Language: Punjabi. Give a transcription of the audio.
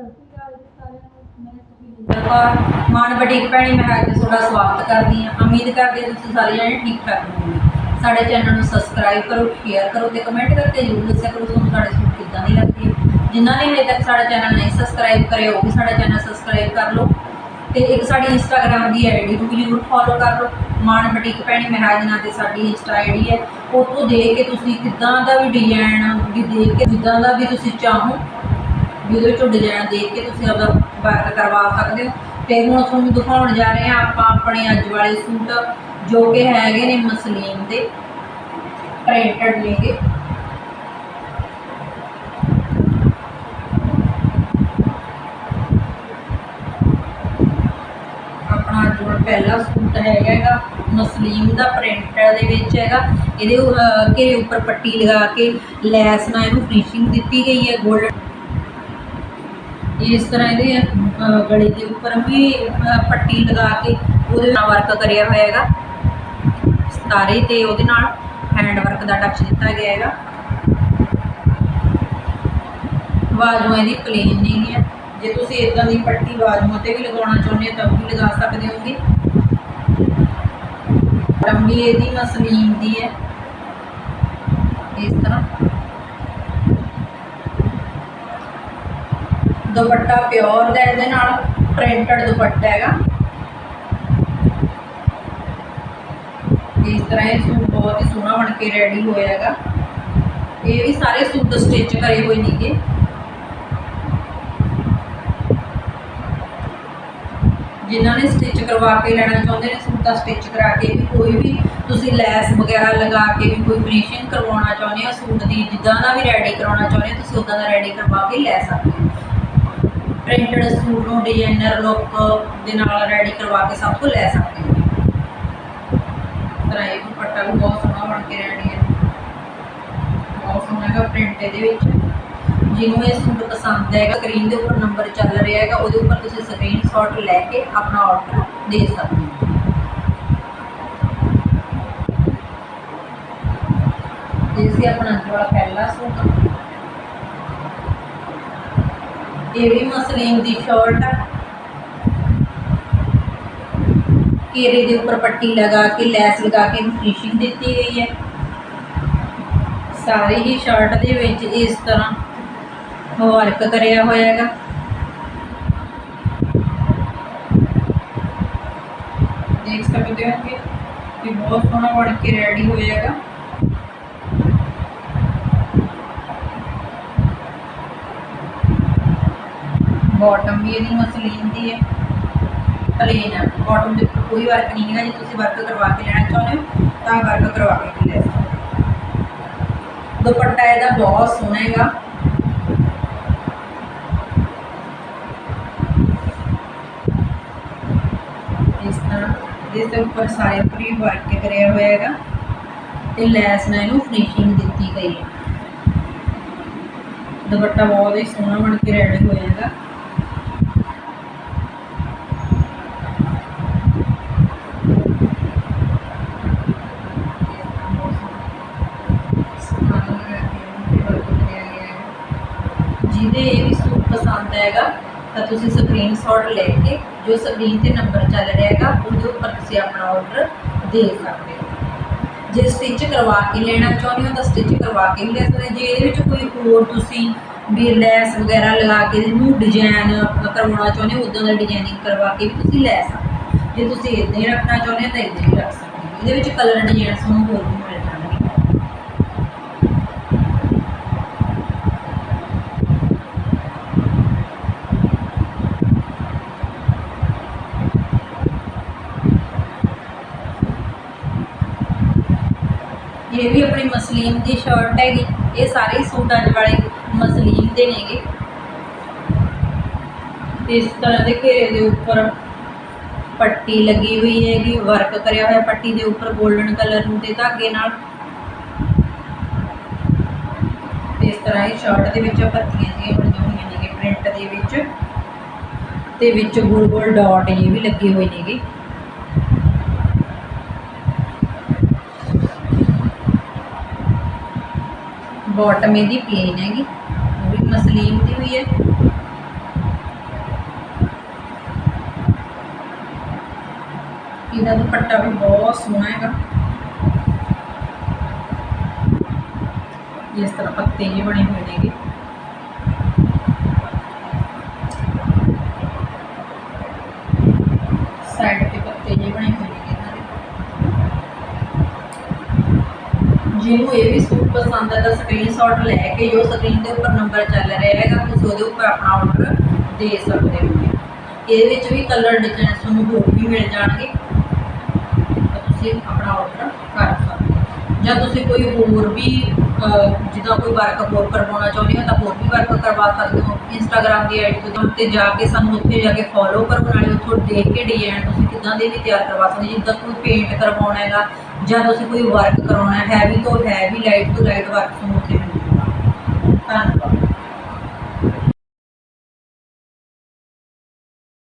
ਸਤਿ ਸ਼੍ਰੀ ਅਕਾਲ ਮੈਂ ਸੁਖੀ ਕੌਰ ਬਟੀਕ ਭੈਣੀ ਮਹਾਰਾਜ ਤੇ ਤੁਹਾਡਾ ਸਵਾਗਤ ਕਰਦੀ ਹਾਂ। ਉਮੀਦ ਕਰਦੀ ਹਾਂ ਤੁਸੀਂ ਸਾਰੇ ਜਣੇ ਠੀਕ ਠਾਕ ਹੋਵੋਗੇ। ਸਾਡੇ ਚੈਨਲ ਨੂੰ ਸਬਸਕ੍ਰਾਈਬ ਕਰੋ ਸ਼ੇਅਰ ਕਰੋ ਤੇ ਕਮੈਂਟ ਕਰਕੇ ਜ਼ਰੂਰ ਦੱਸਿਆ ਕਰੋ ਤੁਹਾਨੂੰ ਸਾਡੇ ਸੂਟ ਕਿੱਦਾਂ ਦੀ ਲੱਗਦੀ ਹੈ। ਜਿਨ੍ਹਾਂ ਨੇ ਹਜੇ ਤੱਕ ਸਾਡਾ ਚੈਨਲ ਨਹੀਂ ਸਬਸਕ੍ਰਾਈਬ ਕਰਿਆ ਉਹ ਵੀ ਸਾਡਾ ਚੈਨਲ ਸਬਸਕ੍ਰਾਈਬ ਕਰ ਲਓ। ਤੇ ਇੱਕ ਸਾਡੀ ਇੰਸਟਾਗ੍ਰam ਦੀ ਆਈਡੀ ਨੂੰ ਵੀ ਜ਼ਰੂਰ ਫੋਲੋ ਕਰ ਲਓ। ਮਾਨ ਬਟੀਕ ਭੈਣੀ ਮਹਾਰਾਜ ਨਾਂ ਤੇ ਸਾਡੀ ਇੰਸਟਾ ਆਈਡੀ ਹੈ। ਉੱਥੋਂ ਦੇਖ ਕੇ ਤੁਸੀਂ ਕਿੱਦਾਂ ਦਾ ਵੀ ਡਿਜ਼ਾਈਨ ਵੀ ਦੇਖ ਕੇ ਜਿੱਦਾਂ ਦਾ ਵੀ ਤੁਸੀਂ ਚਾਹੋ ਵੀ ਉਹਦੇ ਵਿੱਚੋਂ ਡਿਜ਼ਾਈਨ ਦੇਖ ਕੇ ਤੁਸੀਂ ਆਪਦਾ ਵਰਕ ਕਰਵਾ ਸਕਦੇ ਹੋ। ਤੇ ਹੁਣ ਤੁਹਾਨੂੰ ਦਿਖਾਉਣ ਜਾ ਰਹੇ ਹਾਂ, ਆਪਾਂ ਆਪਣੇ ਅੱਜ ਵਾਲੇ ਸੂਟ ਜੋ ਕਿ ਹੈਗੇ ਨੇ ਮਸਲੀਨ ਦੇ ਪ੍ਰਿੰਟਡ ਨੇਗੇ। ਆਪਣਾ ਪਹਿਲਾ ਸੂਟ ਹੈਗਾ ਹੈਗਾ ਮਸਲੀਨ ਦਾ ਪ੍ਰਿੰਟ ਦੇ ਵਿੱਚ ਹੈਗਾ। ਇਹਦੇ ਘੇਰੇ ਉੱਪਰ ਪੱਟੀ ਲਗਾ ਕੇ ਲੈਸ ਨਾਲ ਇਹਨੂੰ ਫਿਨਿਸ਼ਿੰਗ ਦਿੱਤੀ ਗਈ ਹੈ 골ਡ ਇਸ ਤਰ੍ਹਾਂ ਇਹਦੇ ਗਲੇ ਦੇ ਉੱਪਰ ਵੀ ਪੱਟੀ ਲਗਾ ਕੇ ਉਹਦੇ ਨਾਲ ਵਰਕ ਕਰਿਆ ਹੋਇਆ ਹੈਗਾ। ਸਤਾਰੇ ਤੇ ਉਹਦੇ ਨਾਲ ਹੈਂਡ ਵਰਕ ਦਾ ਟੱਚ ਦਿੱਤਾ ਗਿਆ ਹੈਗਾ। ਬਾਜੂਆਂ ਇਹਦੀ ਪਲੇਨ ਨਹੀਂ ਹੈ ਜੇ ਤੁਸੀਂ ਇਦਾਂ ਦੀ ਪੱਟੀ ਬਾਜੂਆਂ ਤੇ ਵੀ ਲਗਾਉਣਾ ਚਾਹੁੰਦੇ ਹੋ ਤਾਂ ਵੀ ਲਗਾ ਸਕਦੇ ਹੋਗੇ। ਲੰਬੀ ਇਹਦੀ ਮਸਲੀਨ ਦੀ ਹੈ। ਇਸ ਤਰ੍ਹਾਂ। ਦੁਪੱਟਾ ਪਿਓਰ ਦਾ ਇਹਦੇ ਨਾਲ ਪ੍ਰਿੰਟਡ ਦੁਪੱਟਾ ਹੈਗਾ। ਇਸ ਤਰ੍ਹਾਂ ਇਹ ਸੂਟ ਬਹੁਤ ਹੀ ਸੋਹਣਾ ਬਣ ਕੇ ਰੈਡੀ ਹੋਇਆ ਹੈਗਾ। ਇਹ ਵੀ ਸਾਰੇ ਸੂਟ ਸਟਿਚ ਕਰੇ ਹੋਏ ਨੇਗੇ। ਜਿਨ੍ਹਾਂ ਨੇ ਸਟਿਚ ਕਰਵਾ ਕੇ ਲੈਣਾ ਚਾਹੁੰਦੇ ਨੇ ਸੂਟ ਦਾ ਸਟਿਚ ਕਰਾ ਕੇ ਵੀ ਕੋਈ ਵੀ ਤੁਸੀਂ ਲੈਸ ਵਗੈਰਾ ਲਗਾ ਕੇ ਵੀ ਕੋਈ ਫਿਨਿਸ਼ਿੰਗ ਕਰਵਾਉਣਾ ਚਾਹੁੰਦੇ ਹੋ, ਸੂਟ ਦੀ ਜਿੱਦਾਂ ਦਾ ਵੀ ਰੈਡੀ ਕਰਾਉਣਾ ਚਾਹੁੰਦੇ ਹੋ, ਤੁਸੀਂ ਉਦਾਂ ਦਾ ਰੈਡੀ ਕਰਵਾ ਕੇ ਲੈ ਸਕਦੇ ਹੋ। ਪ੍ਰਿੰਟਡ ਸੂਟ ਨੂੰ ਡਿਜ਼ਾਈਨਰ ਲੁੱਕ ਦੇ ਨਾਲ ਰੈਡੀ ਕਰਵਾ ਕੇ ਸਭ ਤੋਂ ਲੈ ਸਕਦੇ ਹੋ। ਤਰ੍ਹਾਂ ਇਹ ਦੁਪੱਟਾ ਵੀ ਬਹੁਤ ਸੋਹਣਾ ਬਣ ਕੇ ਰੈਡੀ ਹੈ। ਬਹੁਤ ਸੋਹਣਾ ਹੈਗਾ ਪ੍ਰਿੰਟ ਇਹਦੇ ਵਿੱਚ। ਜਿਹਨੂੰ ਇਹ ਸੂਟ ਪਸੰਦ ਹੈਗਾ ਸਕਰੀਨ ਦੇ ਉੱਪਰ ਨੰਬਰ ਚੱਲ ਰਿਹਾ ਹੈਗਾ, ਉਹਦੇ ਉੱਪਰ ਤੁਸੀਂ ਸਕਰੀਨਸ਼ਾਟ ਲੈ ਕੇ ਆਪਣਾ ਆਰਡਰ ਦੇ ਸਕਦੇ ਹੋ। ਇਹ ਸੀ ਆਪਣਾ ਅੱਜ ਵਾਲਾ ਪਹਿਲਾ ਸੂਟ। ਇਹ ਵੀ ਮਸਲੀਨ ਦੀ ਸ਼ਰਟ ਹੈ ਦੇ ਉੱਪਰ ਪੱਟੀ ਲਗਾ ਕੇ, ਲੈਸ ਲਗਾ ਕੇ ਫਿਨਿਸ਼ਿੰਗ ਦਿੱਤੀ ਗਈ ਹੈ। ਸਾਰੀ ਹੀ ਸ਼ਰਟ ਦੇ ਵਿੱਚ ਇਸ ਤਰ੍ਹਾਂ ਵਰਕ ਕਰਿਆ ਹੋਇਆ ਹੈਗਾ ਦੇਖ ਸਕਦੇ ਹੋ ਕਿ ਬਹੁਤ ਸੋਹਣਾ ਬਣ ਕੇ ਰੈਡੀ ਹੋਇਆ ਹੈਗਾ ਬਾਟਮ ਵੀ ਇਹਦੀ ਮਸਲੀਨ ਦੀ ਹੈ। ਪਲੇਨ ਹੈ। ਬਾਟਮ ਦੇ ਉੱਪਰ ਕੋਈ ਵਰਕ ਨਹੀਂ ਹੈਗਾ। ਜੇ ਤੁਸੀਂ ਵਰਕ ਕਰਵਾ ਕੇ ਲੈਣਾ ਚਾਹੁੰਦੇ ਹੋ, ਤਾਂ ਵਰਕ ਕਰਵਾ ਕੇ ਵੀ ਲੈ ਸਕਦੇ ਦੁਪੱਟਾ ਇਹਦਾ ਬਹੁਤ ਸੋਹਣਾ ਹੈਗਾ। ਇਸ ਤਰ੍ਹਾਂ ਜਿਸ ਦੇ ਉੱਪਰ ਸਾਰੇ ਪੂਰੀ ਵਰਕ ਕਰਿਆ ਹੋਇਆ ਹੈਗਾ। ਤੇ ਲੈਸ ਨਾਲ ਇਹਨੂੰ ਫਿਨਿਸ਼ਿੰਗ ਦਿੱਤੀ ਗਈ ਹੈ। ਦੁਪੱਟਾ ਬਹੁਤ ਹੀ ਸੋਹਣਾ ਬਣ ਕੇ ਰੈਡੀ ਹੋਇਆ ਹੈਗਾ ਜਿਹਦੇ ਇਹ ਵੀ ਸੂਟ ਪਸੰਦ ਤਾਂ ਤੁਸੀਂ ਸਕਰੀਨਸ਼ਾਟ ਲੈ ਕੇ ਜੋ ਸਕਰੀਨ ਤੇ ਨੰਬਰ ਚੱਲ ਰਿਹਾ ਹੈਗਾ, ਉਹਦੇ ਉੱਪਰ ਤੁਸੀਂ ਆਪਣਾ ਆਰਡਰ ਦੇ ਸਕਦੇ ਹੋ। ਜੇ ਸਟਿਚ ਕਰਵਾ ਕੇ ਲੈਣਾ ਚਾਹੁੰਦੇ ਹੋ ਤਾਂ ਸਟਿਚ ਕਰਵਾ ਕੇ ਵੀ ਲੈ ਸਕਦੇ ਜੇ ਇਹਦੇ ਵਿੱਚ ਕੋਈ ਹੋਰ ਤੁਸੀਂ ਵੀ ਲੈਸ ਵਗੈਰਾ ਲਗਾ ਕੇ ਇਹਨੂੰ ਡਿਜ਼ਾਈਨ ਕਰਵਾਉਣਾ ਚਾਹੁੰਦੇ ਹੋ ਉਦਾਂ ਦਾ ਡਿਜ਼ਾਈਨਿੰਗ ਕਰਵਾ ਕੇ ਵੀ ਤੁਸੀਂ ਲੈ ਸਕਦੇ ਹੋ। ਜੇ ਤੁਸੀਂ ਇਦਾਂ ਹੀ ਰੱਖਣਾ ਚਾਹੁੰਦੇ ਹੋ ਤਾਂ ਇਦਾਂ ਹੀ ਰੱਖ ਸਕਦੇ ਹੋ। ਇਹਦੇ ਵਿੱਚ ਕਲਰ ਡਿਜ਼ਾਈਨ ਤੁਹਾਨੂੰ ਹੋਰ ਵੀ ਮਿਲ ਜਾਣਗੇ ਇਹ ਵੀ ਆਪਣੀ ਮਸਲੀਨ ਦੀ ਸ਼ਰਟ ਹੈਗੀ, ਇਹ ਸਾਰੇ ਸੂਟ ਅੱਜ ਵਾਲੇ ਮਸਲੀਨ ਦੇ ਨੇਗੇ। ਇਸ ਤਰ੍ਹਾਂ ਦੇ ਘੇਰੇ ਦੇ ਉੱਪਰ ਪੱਟੀ ਲੱਗੀ ਹੋਈ ਹੈਗੀ ਵਰਕ ਕਰਿਆ ਹੋਇਆ ਪੱਟੀ ਦੇ ਉੱਪਰ 골ਡਨ ਕਲਰ ਦੇ ਧਾਗੇ ਨਾਲ। ਇਸ ਤਰ੍ਹਾਂ ਇਹ ਸ਼ਰਟ ਦੇ ਵਿੱਚ ਪੱਤੀਆਂ ਜਿਹੀਆਂ ਬਣੀਆਂ ਹੋਈਆਂ ਨੇਗੇ ਪ੍ਰਿੰਟ ਦੇ ਵਿੱਚ। ਤੇ ਵਿੱਚ ਗੋਲ ਗੋਲ ਡਾਟ ਜਿਹੇ ਵੀ ਲੱਗੇ ਹੋਏ ਨੇਗੇ। ਬਾਟਮ ਇਹਦੀ ਪਲੇਨ ਹੈਗੀ। ਉਹ ਵੀ ਮਸਲੀਨ ਦੀ ਹੋਈ ਹੈ। ਇਹਦਾ ਦੁਪੱਟਾ ਵੀ ਬਹੁਤ ਸੋਹਣਾ ਹੈਗਾ। ਇਸ ਤਰ੍ਹਾਂ ਪੱਤੇ ਜਿਹੇ ਬਣੇ ਹੋਏ ਨੇਗੇ ਸਾਈਡ ਤੇ ਪੱਤੇ ਜਿਹੇ ਬਣੇ ਹੋਏ ਨੇ ਇਹਨਾਂ ਦੇ ਜਿਹਨੂੰ ਇਹ ਵੀ ਪਸੰਦ ਹੈ ਤਾਂ ਸਕਰੀਨਸ਼ਾਟ ਲੈ ਕੇ ਜੋ ਸਕਰੀਨ ਦੇ ਉੱਪਰ ਨੰਬਰ ਚੱਲ ਰਿਹਾ ਹੈਗਾ, ਤੁਸੀਂ ਉਹਦੇ ਉੱਪਰ ਆਪਣਾ ਆਰਡਰ ਦੇ ਸਕਦੇ ਹੋ। ਇਹਦੇ ਵਿੱਚ ਵੀ ਕਲਰ ਡਿਜ਼ਾਈਨ ਤੁਹਾਨੂੰ ਹੋਰ ਵੀ ਮਿਲ ਜਾਣਗੇ। ਤੁਸੀਂ ਆਪਣਾ ਆਰਡਰ ਕਰ ਜਾਂ ਤੁਸੀਂ ਕੋਈ ਹੋਰ ਵੀ ਜਿੱਦਾਂ ਕੋਈ ਵਰਕ ਹੋਰ ਕਰਵਾਉਣਾ ਚਾਹੁੰਦੇ ਹੋ ਤਾਂ ਹੋਰ ਵੀ ਵਰਕ ਕਰਵਾ ਸਕਦੇ ਹੋ ਇੰਸਟਾਗ੍ਰam ਦੀ ਆਈਡੀ ਤੋਂ ਤੇ ਜਾ ਕੇ ਸਾਨੂੰ ਉੱਥੇ ਜਾ ਕੇ ਫੋਲੋ ਕਰੋ ਨਾਲੇ ਉੱਥੋਂ ਦੇਖ ਕੇ ਡਿਜ਼ਾਈਨ ਤੁਸੀਂ ਕਿੱਦਾਂ ਦੇ ਵੀ ਤਿਆਰ ਕਰਵਾ ਸਕਦੇ ਹੋ। ਜਿੱਦਾਂ ਕੋਈ ਪੇਂਟ ਕਰਵਾਉਣਾ ਹੈਗਾ ਜਾਂ ਤੁਸੀਂ ਕੋਈ ਵਰਕ ਕਰਾਉਣਾ ਹੈ ਹੈਵੀ ਤੋਂ ਹੈਵੀ ਲਾਈਟ ਤੋਂ ਲਾਈਟ ਵਰਕ ਤੁਹਾਨੂੰ ਉੱਥੇ